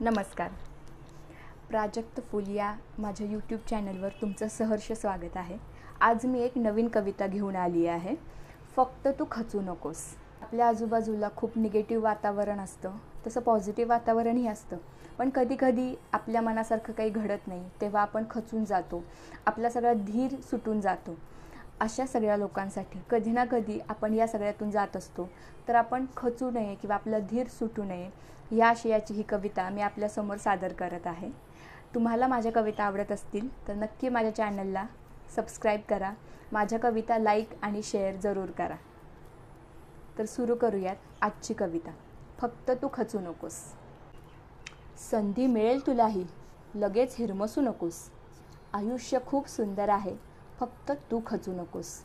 नमस्कार. प्राजक्त फुल या माझ्या यूट्यूब चॅनलवर तुमचं सहर्ष स्वागत आहे. आज मी एक नवीन कविता घेऊन आली आहे. फक्त तू खचू नकोस. आपल्या आजूबाजूला खूप निगेटिव्ह वातावरण असतं. तसं पॉझिटिव्ह वातावरणही असतं. पण कधीकधी आपल्या मनासारखं काही घडत नाही. तेव्हा आपण खचून जातो. आपला सगळा धीर सुटून जातो. अशा सगळ्या लोकांसाठी कधी ना कधी आपण या सगळ्यातून जात असतो. तर आपण खचू नये किंवा आपला धीर सुटू नये या आशयाची ही कविता मी आपल्यासमोर सादर करत आहे. तुम्हाला माझ्या कविता आवडत असतील तर नक्की माझ्या चॅनलला सबस्क्राईब करा. माझ्या कविता लाईक आणि शेअर जरूर करा. तर सुरू करूयात आजची कविता. फक्त तू खचू नकोस. संधी मिळेल तुलाही. लगेच हिरमसू नकोस. आयुष्य खूप सुंदर आहे. फक्त तू खचू नकोस.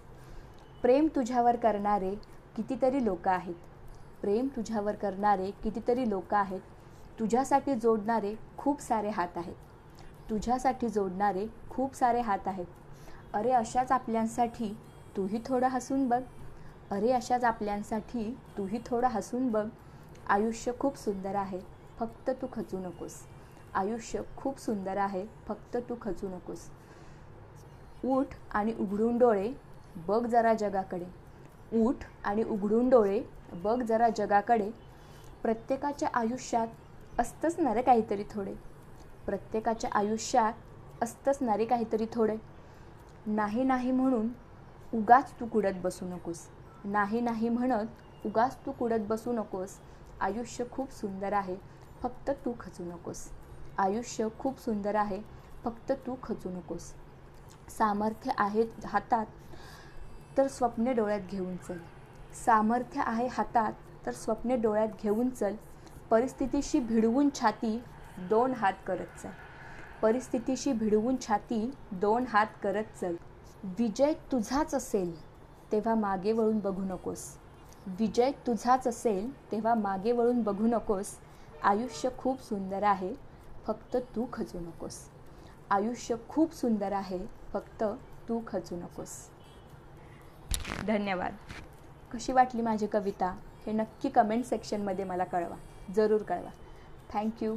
प्रेम तुझ्यावर करणारे कितीतरी लोक आहेत. प्रेम तुझ्यावर करणारे कितीतरी लोक आहेत. तुझ्यासाठी जोडणारे खूप सारे हात आहेत. तुझ्यासाठी जोडणारे खूप सारे हात आहेत. अरे अशाच आपल्यांसाठी तूही थोडं हसून बघ. अरे अशाच आपल्यांसाठी तूही थोडं हसून बघ. आयुष्य खूप सुंदर आहे. फक्त तू खचू नकोस. आयुष्य खूप सुंदर आहे. फक्त तू खचू नकोस. उठ आणि उघडून डोळे बघ जरा जगाकडे. उठ आणि उघडून डोळे बघ जरा जगाकडे. प्रत्येकाच्या आयुष्यात असतंच ना रे काहीतरी थोडे. प्रत्येकाच्या आयुष्यात असतंच ना रे काहीतरी थोडे. नाही नाही म्हणून उगाच तू कुडत बसू नकोस. नाही नाही म्हणत उगाच तू कुडत बसू नकोस. आयुष्य खूप सुंदर आहे फक्त तू खचू नकोस. आयुष्य खूप सुंदर आहे फक्त तू खचू नकोस. सामर्थ्य आहे हातात तर स्वप्ने डोळ्यात घेऊन चल. सामर्थ्य आहे हातात तर स्वप्ने डोळ्यात घेऊन चल. परिस्थितीशी भिडवून छाती दोन हात करत चल. परिस्थितीशी भिडवून छाती दोन हात करत चल. विजय तुझाच असेल तेव्हा मागे वळून बघू नकोस. विजय तुझाच असेल तेव्हा मागे वळून बघू नकोस. आयुष्य खूप सुंदर आहे फक्त तू खचू नकोस. आयुष्य खूप सुंदर आहे फक्त तू खचू नकोस. धन्यवाद. कशी वाटली माझी कविता हे नक्की कमेंट सेक्शनमध्ये मला कळवा. जरूर कळवा. थँक्यू